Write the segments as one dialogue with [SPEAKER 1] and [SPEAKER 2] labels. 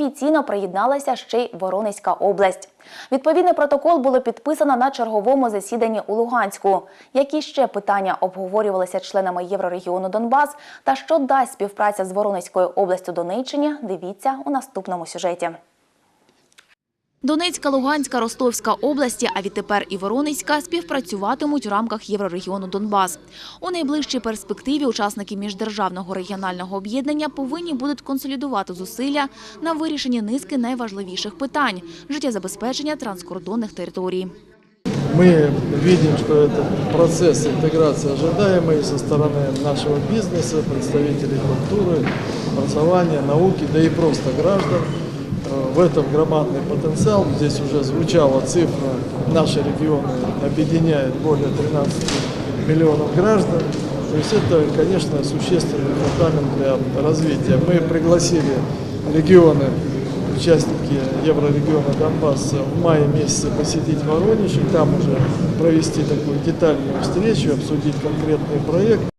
[SPEAKER 1] офіційно приєдналася ще й Воронезька область. Відповідний протокол було підписано на черговому засіданні у Луганську. Які ще питання обговорювалися членами Єврорегіону Донбас та що дасть співпраця з Воронезькою областю Донеччині, дивіться у наступному сюжеті. Донецька, Луганська, Ростовська області, а відтепер і Воронезька співпрацюватимуть у рамках Єврорегіону Донбас. У найближчій перспективі учасники міждержавного регіонального об'єднання повинні будуть консолідувати зусилля на вирішенні низки найважливіших питань – життєзабезпечення транскордонних територій.
[SPEAKER 2] Мы видим, что этот процесс интеграции ожидаемый со стороны нашего бизнеса, представителей культуры, образования, науки, да и просто граждан. В этом громадный потенциал. Здесь уже звучала цифра. Наши регионы объединяют более 13 миллионов граждан. То есть это, конечно, существенный фундамент для развития. Мы пригласили регионы участники Еврорегиона Донбасса в мае месяце посетить Воронеж и там уже провести такую детальную встречу, обсудить конкретный проект.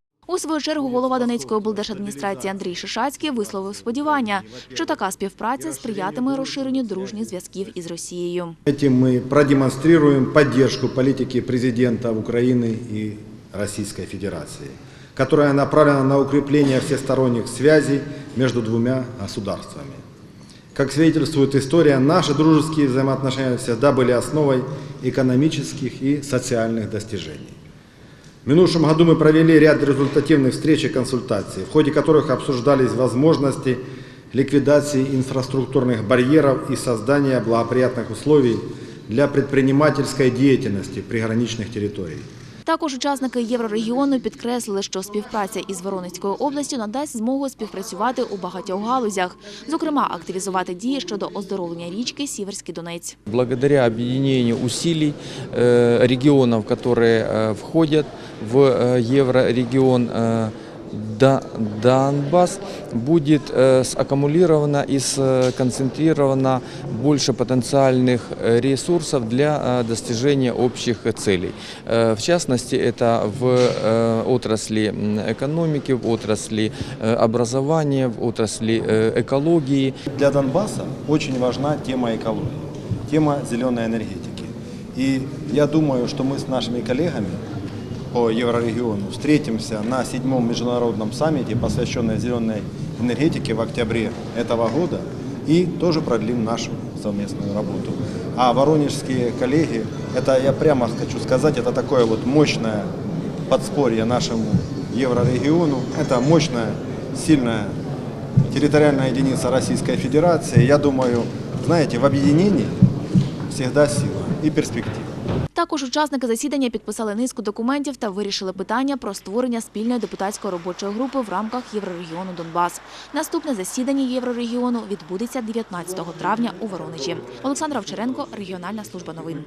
[SPEAKER 1] У свою чергу голова Донецької облдержадміністрації Андрій Шишацький висловив сподівання, що така співпраця сприятиме розширенню дружніх зв'язків із Росією.
[SPEAKER 3] Этим мы продемонстрируем поддержку политики президента Украины и Российской Федерации, которая направлена на укрепление всесторонних связей между двумя государствами. Как свидетельствует история, наши дружеские взаимоотношения всегда были основой экономических и социальных достижений. В минувшем году мы провели ряд результативных встреч и консультаций, в ходе которых обсуждались возможности ликвидации инфраструктурных барьеров и создания благоприятных условий для предпринимательской деятельности приграничных территорий.
[SPEAKER 1] Також учасники Єврорегіону підкреслили, що співпраця із Воронезькою областю надасть змогу співпрацювати у багатьох галузях, зокрема активізувати дії щодо оздоровлення річки Сіверський Донець.
[SPEAKER 4] Благодаря объединению усилий э, регионов, которые э, входят в э, еврорегион э, До- Донбасс, будет э, саккумулировано и сконцентрировано больше потенциальных э, ресурсов для э, достижения общих целей. В частности, это в отрасли экономики, в отрасли образования, в отрасли экологии.
[SPEAKER 5] Для Донбасса очень важна тема экологии, тема зеленой энергетики. И я думаю, что мы с нашими коллегами по Еврорегиону встретимся на седьмом международном саммите, посвященном зеленой энергетике в октябре этого года, и тоже продлим нашу совместную работу. А воронежские коллеги, это я прямо хочу сказать, это такое вот мощное подспорье нашему Еврорегиону. Это мощная, сильная территориальная единица Российской Федерации. Я думаю, знаете, в объединении всегда сила и перспектива.
[SPEAKER 1] Також учасники засідання підписали низку документів та вирішили питання про створення спільної депутатської робочої групи в рамках Єврорегіону Донбас. Наступне засідання Єврорегіону відбудеться 19 травня у Воронежі. Олександра Овчаренко, регіональна служба новин.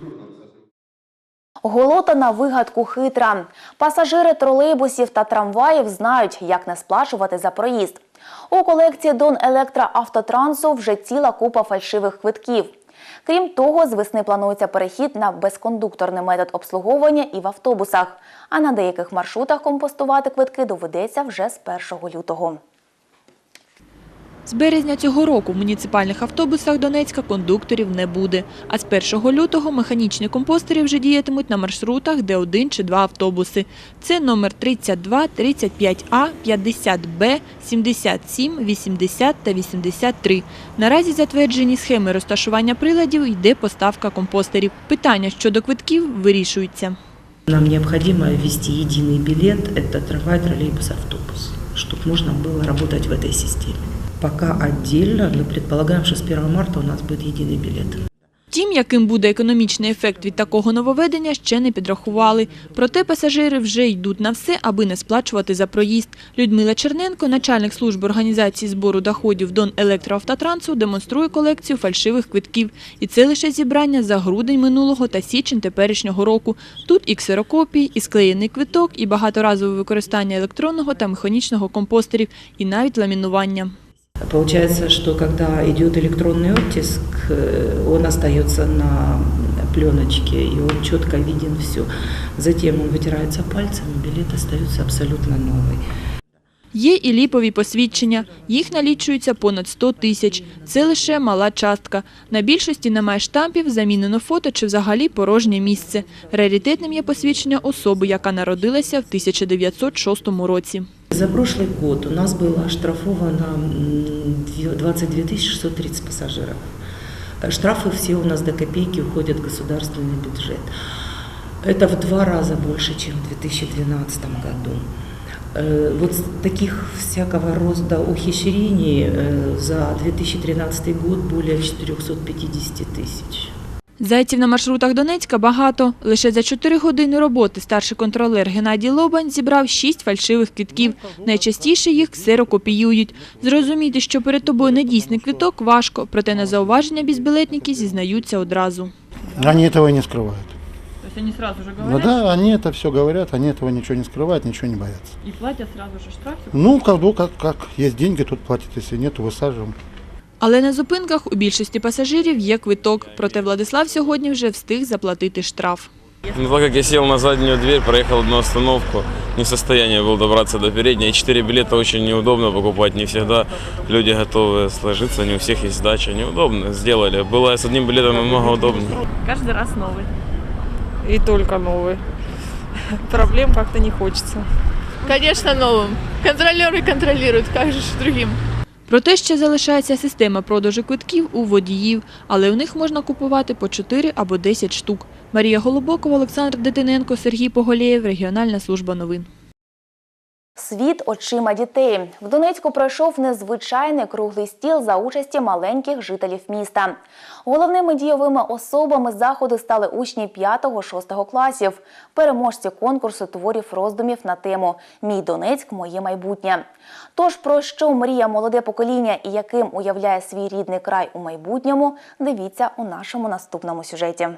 [SPEAKER 1] Голота на вигадку хитра. Пасажири тролейбусів та трамваїв знають, як не сплачувати за проїзд. У колекції Дон Електра Автотрансу вже ціла купа фальшивих квитків. Крім того, з весни планується перехід на безкондукторний метод обслуговування і в автобусах. А на деяких маршрутах компостувати квитки доведеться вже з 1 лютого.
[SPEAKER 6] З березня цього року в муніципальних автобусах Донецька кондукторів не буде. А з 1 лютого механічні компостери вже діятимуть на маршрутах, де один чи два автобуси. Це номер 32, 35А, 50Б, 77, 80 та 83. Наразі затверджені схеми розташування приладів йде поставка компостерів. Питання щодо квитків вирішуються.
[SPEAKER 7] Нам необходимо ввести единый билет, это трамвай, троллейбус, автобус, чтобы можно было работать в этой системе. Пока отдельно, мы предполагаем, что с 1 марта у нас будет единый билет.
[SPEAKER 6] Втім, яким буде економічний ефект від такого нововведення, ще не підрахували. Проте пасажири вже йдуть на все, аби не сплачувати за проїзд. Людмила Черненко, начальник служби організації збору доходів Дон Електроавтотрансу, демонструє колекцію фальшивих квитків. І це лише зібрання за грудень минулого та січень теперішнього року. Тут і ксерокопії, і склеєний квиток, і багаторазове використання електронного та механічного компостерів, і навіть ламінування.
[SPEAKER 7] Получается, что когда идет электронный оттиск, э, он остается на пленочке, и он четко виден все. Затем он вытирается пальцем, и билет остается абсолютно новый.
[SPEAKER 6] Є і ліпові посвідчення. Їх налічується понад 100 тисяч. Це лише мала частка. На більшості немає штампів, замінено фото чи взагалі порожнє місце. Раритетним є посвідчення особи, яка народилася в 1906 році.
[SPEAKER 7] За прошлый год у нас было оштрафовано м, две- 22 630 пассажиров. Э, Штрафы все у нас до копейки уходят в государственный бюджет. Это в два раза больше, чем в 2012 году. Э, Вот с таких всякого рода ухищрений э, за 2013 год более 450 тысяч.
[SPEAKER 6] Зайців на маршрутах Донецька багато. Лише за 4 години роботи старший контролер Геннадій Лобань зібрав 6 фальшивих квитків. Найчастіше їх ксерокопіюють. Зрозуміти, що перед тобою недійсний квиток, важко, проте на зауваження безбілетники зізнаються одразу.
[SPEAKER 8] Они этого и не скрывают.
[SPEAKER 6] То есть они сразу же
[SPEAKER 8] Ну да, они это все говорят, они этого ничего не скрывают, ничего не боятся.
[SPEAKER 6] и платят сразу же штраф.
[SPEAKER 8] Ну, как, ну, как, как есть деньги, тут платят, если нет, высаживаем.
[SPEAKER 6] Але на зупинках у більшості пасажирів є квиток. Проте Владислав сьогодні вже встиг заплатити штраф.
[SPEAKER 9] Ну, так как я сел на заднюю дверь, проехал одну остановку, не в состоянии был добраться до передней. И четыре билета очень неудобно покупать, не всегда люди готовы сложиться, не у всех есть сдача. Неудобно сделали. Было с одним билетом намного удобнее.
[SPEAKER 10] Каждый раз новый. И только новый. Проблем как-то не хочется.
[SPEAKER 11] Конечно, новым. Контролеры контролируют, как же ж другим.
[SPEAKER 6] Проте ще залишається система продажу квитків у водіїв, але у них можна купувати по 4 або 10 штук. Марія Голубокова, Олександр Дитиненко, Сергій Поголєєв, Регіональна служба новин.
[SPEAKER 1] Світ очима дітей. В Донецьку пройшов незвичайний круглий стіл за участі маленьких жителів міста. Головними дійовими особами заходу стали учні 5-6 класів, переможці конкурсу творів роздумів на тему Мій Донецьк, моє майбутнє. Тож про що мріє молоде покоління і яким уявляє свій рідний край у майбутньому, дивіться у нашому наступному сюжеті.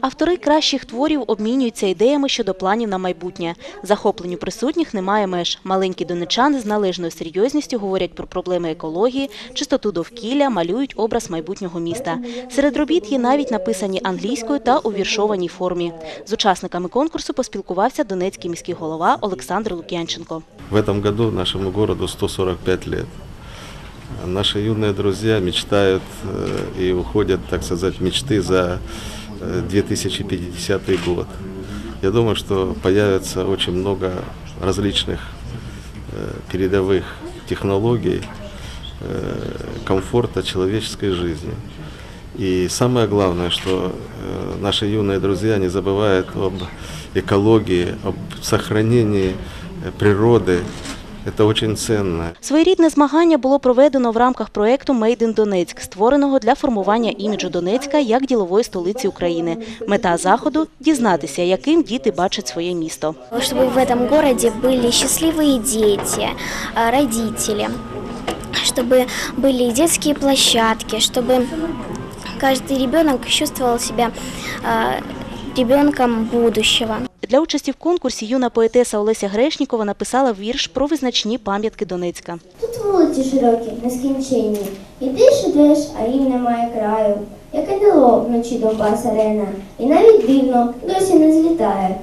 [SPEAKER 12] Автори кращих творів обмінюються ідеями щодо планів на майбутнє. Захопленню присутніх немає меж. Маленькі донечани з належною серйозністю говорять про проблеми екології, чистоту довкілля, малюють образ майбутнього міста. Серед робіт є навіть написані англійською та у віршованій формі. З учасниками конкурсу поспілкувався донецький міський голова Олександр Лук'янченко.
[SPEAKER 13] В этом году нашему городу 145 лет. Наши юные друзья мечтают э, и уходят, так сказать, в мечты за э, 2050 год. Я думаю, что появится очень много различных э, передовых технологий э, комфорта человеческой жизни. И самое главное, что э, наши юные друзья не забывают об экологии, об сохранении природы. Это очень ценно.
[SPEAKER 12] Своєрідне змагання було проведено в рамках проекту «Made in Донецьк», створеного для формування іміджу Донецька як ділової столиці України. Мета заходу – дізнатися, яким діти бачать своє місто.
[SPEAKER 14] Чтобы в этом городе были счастливые дети, а, родители, чтобы были детские площадки, чтобы каждый ребенок чувствовал себя а, ребенком будущего.
[SPEAKER 12] Для участі в конкурсі юна поетеса Олеся Грешнікова написала вірш про визначні пам'ятки Донецька.
[SPEAKER 14] Тут вулиці широкі, нескінченні. Ідеш, ідеш, а їм немає краю. Як ідило вночі Донбас арена, і навіть дивно досі не злітає.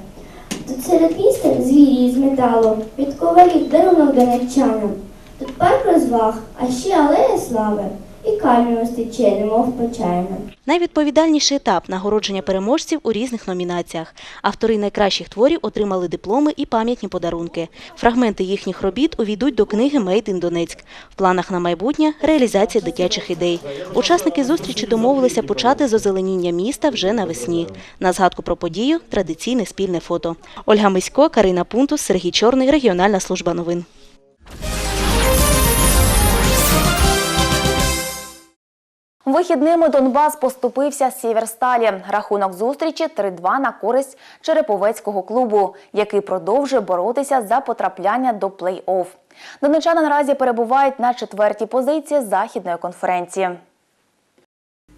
[SPEAKER 14] Тут серед міста звірі з металу, від ковалів дарунок донеччанам. Тут парк розваг, а ще алея слави, і камінь стече, немов почайна.
[SPEAKER 12] Найвідповідальніший етап – нагородження переможців у різних номінаціях. Автори найкращих творів отримали дипломи і пам'ятні подарунки. Фрагменти їхніх робіт увійдуть до книги «Made in Донецьк». В планах на майбутнє – реалізація дитячих ідей. Учасники зустрічі домовилися почати з озеленіння міста вже навесні. На згадку про подію – традиційне спільне фото. Ольга Мисько, Карина Пунтус, Сергій Чорний, Регіональна служба новин.
[SPEAKER 1] Вихідними Донбас поступився Сіверсталі. Рахунок зустрічі 3-2 на користь Череповецького клубу, який продовжує боротися за потрапляння до плей-офф. Донечани наразі перебувають на четвертій позиції західної конференції.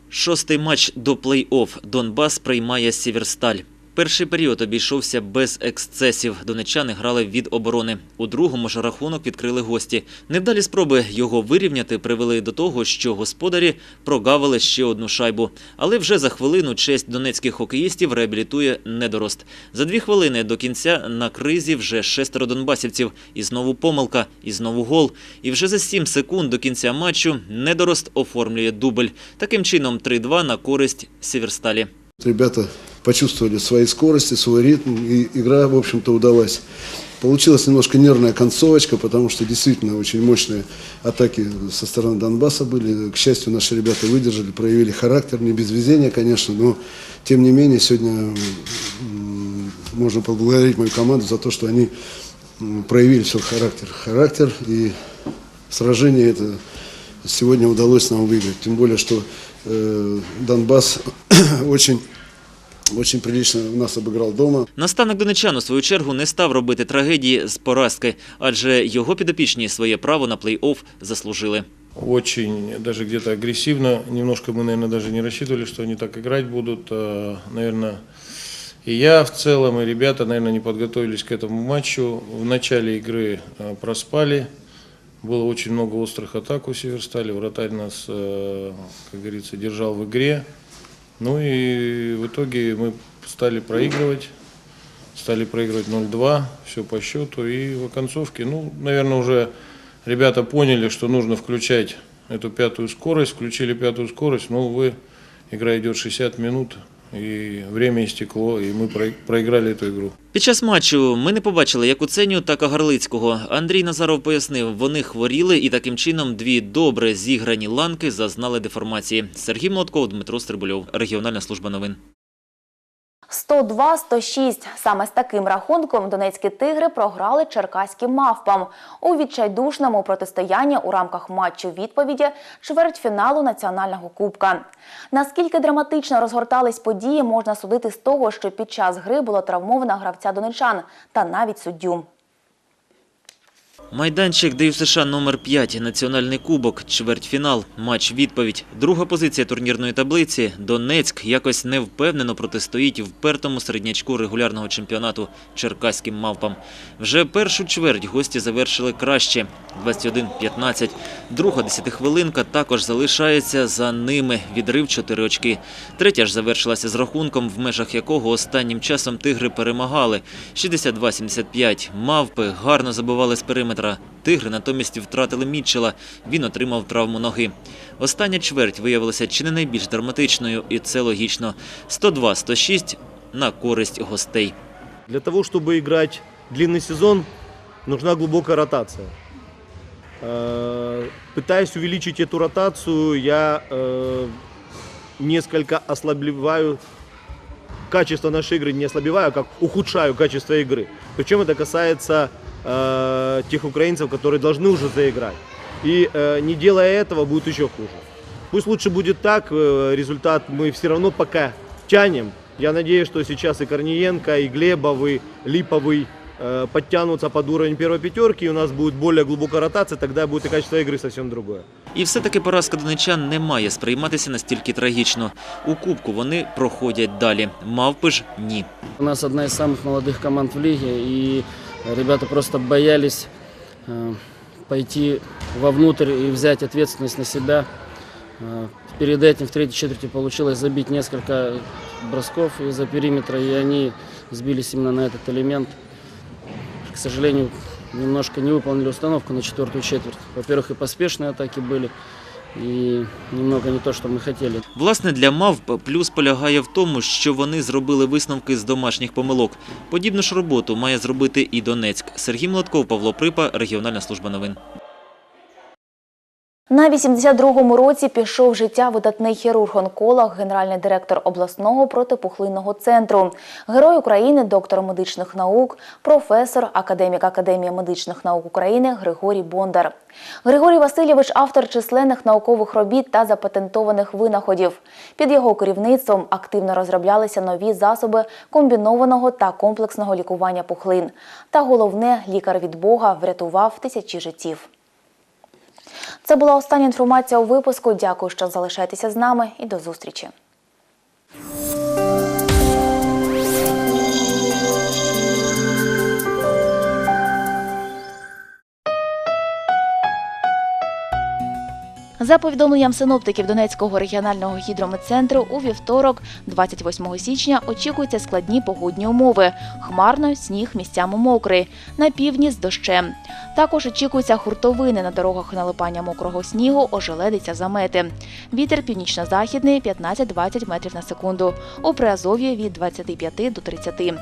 [SPEAKER 15] Шостий матч до плей-офф. Донбас приймає Сіверсталь. Перший період обійшовся без ексцесів. Донечани грали від оборони. У другому ж рахунок відкрили гості. Невдалі спроби його вирівняти привели до того, що господарі прогавили ще одну шайбу. Але вже за хвилину честь донецьких хокеїстів реабілітує недорост. За дві хвилини до кінця на кризі вже шестеро донбасівців. І знову помилка, і знову гол. І вже за сім секунд до кінця матчу недорост оформлює дубль. Таким чином 3-2 на користь Сіверсталі.
[SPEAKER 16] Ребята почувствовали свои скорости, свой ритм, и игра, в общем-то, удалась. Получилась немножко нервная концовочка, потому что действительно очень мощные атаки со стороны Донбасса были. К счастью, наши ребята выдержали, проявили характер, не без везения, конечно, но тем не менее сегодня можно поблагодарить мою команду за то, что они проявили свой характер. Характер и сражение это сегодня удалось нам выиграть. Тем более, что э, Донбасс очень, очень прилично нас обыграл дома.
[SPEAKER 15] Наставник донечан у свою чергу не став робити трагедії з поразки, адже його підопічні своє право на плей-офф заслужили.
[SPEAKER 17] Очень даже где-то агрессивно. Немножко мы, наверное, даже не рассчитывали, что они так играть будут. А, Наверное, и я в целом, и ребята, наверное, не подготовились к этому матчу. В начале игры а, проспали. Было очень много острых атак у Северстали. Вратарь нас, э, как говорится, держал в игре. Ну и в итоге мы стали проигрывать. Стали проигрывать 0-2, все по счету. И в оконцовке, ну, наверное, уже ребята поняли, что нужно включать эту пятую скорость. Включили пятую скорость, но, увы, игра идет 60 минут. И время істекло, і ми проіграли цю гру.
[SPEAKER 15] Під час матчу ми не побачили Якуценю і Гарлицького. Андрій Назаров пояснив, вони хворіли і таким чином дві добре зіграні ланки зазнали деформації. Сергій Молотков, Дмитро Стрибульов, Регіональна служба новин.
[SPEAKER 1] 102-106. Саме з таким рахунком донецькі тигри програли черкаським мавпам у відчайдушному протистоянні у рамках матчу відповіді чвертьфіналу національного кубка. Наскільки драматично розгортались події, можна судити з того, що під час гри було травмовано гравця донечан та навіть суддю.
[SPEAKER 15] Майданчик ДЮСШ номер 5 Національний кубок, чвертьфінал, матч відповідь. Друга позиція турнірної таблиці. Донецьк якось невпевнено протистоїть впертому середнячку регулярного чемпіонату черкаським мавпам. Вже першу чверть гості завершили краще 21-15. Друга десятихвилинка також залишається за ними. Відрив 4 очки. Третя ж завершилася з рахунком, в межах якого останнім часом тигри перемагали. 62-75. Мавпи гарно забивали з периметра. Тигри натомість втратили Мітчела. Він отримав травму ноги. Остання чверть виявилася чи не найбільш драматичною, і це логічно. 102-106 на користь гостей.
[SPEAKER 18] Для того, чтобы играть длинный сезон, нужна глубокая ротация. Э, Пытаясь увеличить эту ротацию, я э, несколько ослабливаю качество нашей игры, не ослабеваю, а как ухудшаю качество игры. Причем это касается э, тех украинцев, которые должны уже заиграть. И э, не делая этого, будет еще хуже. Пусть лучше будет так, э, результат мы все равно пока тянем. Я надеюсь, что сейчас и Корниенко, и Глебов, и Липовый э, подтянутся под уровень первой пятерки, и у нас будет более глубокая ротация, тогда будет и качество игры совсем другое.
[SPEAKER 15] І все-таки поразка донечан не має сприйматися настільки трагічно. У кубку вони проходять далі. Мавпи ж ні.
[SPEAKER 19] У нас одна из самых молодых команд в лиге, и ребята просто боялись э, пойти вовнутрь и взять ответственность на себя. Э, перед этим в третьей четверти получилось забить несколько бросков из-за периметра, и они сбились именно на этот элемент. К сожалению, немножко не выполнили установку на четвертую четверть. Во-первых, и поспешные атаки были, и немного не то, що ми хотіли.
[SPEAKER 15] Власне, для мавп плюс полягає в тому, що вони зробили висновки з домашніх помилок. Подібну ж роботу має зробити і Донецьк. Сергій Молотков, Павло Припа, Регіональна служба новин.
[SPEAKER 1] На 82-му році пішов життя видатний хірург-онколог, генеральний директор обласного протипухлинного центру, герой України, доктор медичних наук, професор, академік Академії медичних наук України Григорій Бондар. Григорій Васильович – автор численних наукових робіт та запатентованих винаходів. Під його керівництвом активно розроблялися нові засоби комбінованого та комплексного лікування пухлин. Та головне, лікар від Бога врятував тисячі життів. Це була остання інформація у випуску. Дякую, що залишаєтеся з нами і до зустрічі. За повідомленням синоптиків Донецького регіонального гідрометцентру, у вівторок, 28 січня, очікуються складні погодні умови. Хмарно, сніг місцями мокрий, на півдні з дощем. Також очікуються хуртовини на дорогах налипання мокрого снігу, ожеледиця замети. Вітер північно-західний 15-20 метрів на секунду. У Приазов'ї від 25 до 30.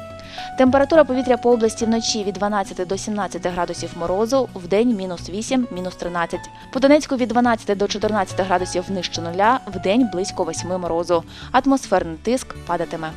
[SPEAKER 1] Температура повітря по області вночі від 12 до 17 градусів морозу, вдень мінус 8, мінус 13. По Донецьку від 12 до 14 градусів нижче нуля, в день близько 8 морозу. Атмосферний тиск падатиме.